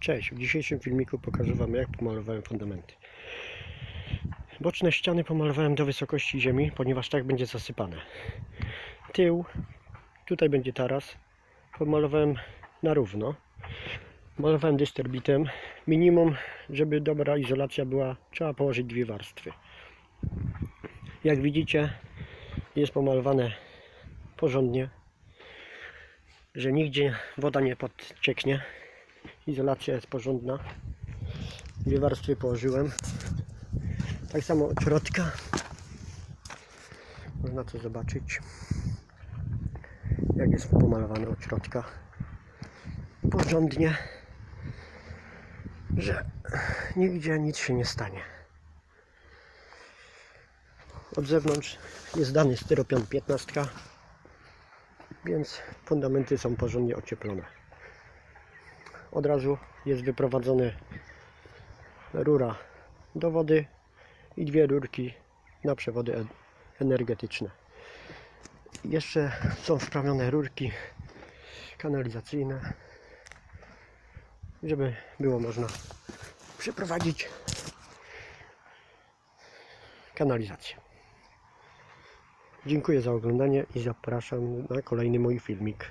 Cześć, w dzisiejszym filmiku pokażę Wam jak pomalowałem fundamenty. Boczne ściany pomalowałem do wysokości ziemi, ponieważ tak będzie zasypane. Tył, tutaj będzie taras, pomalowałem na równo. Malowałem dysterbitem. Minimum, żeby dobra izolacja była, trzeba położyć dwie warstwy. Jak widzicie, jest pomalowane porządnie, że nigdzie woda nie podcieknie. Izolacja jest porządna. Dwie warstwy położyłem. Tak samo od środka. Można to zobaczyć. Jak jest pomalowane od środka. Porządnie. Że nigdzie nic się nie stanie. Od zewnątrz jest dany styropian 15, więc fundamenty są porządnie ocieplone od razu jest wyprowadzona rura do wody i dwie rurki na przewody en- energetyczne. Jeszcze są wprawione rurki kanalizacyjne, żeby było można przeprowadzić kanalizację. Dziękuję za oglądanie i zapraszam na kolejny mój filmik.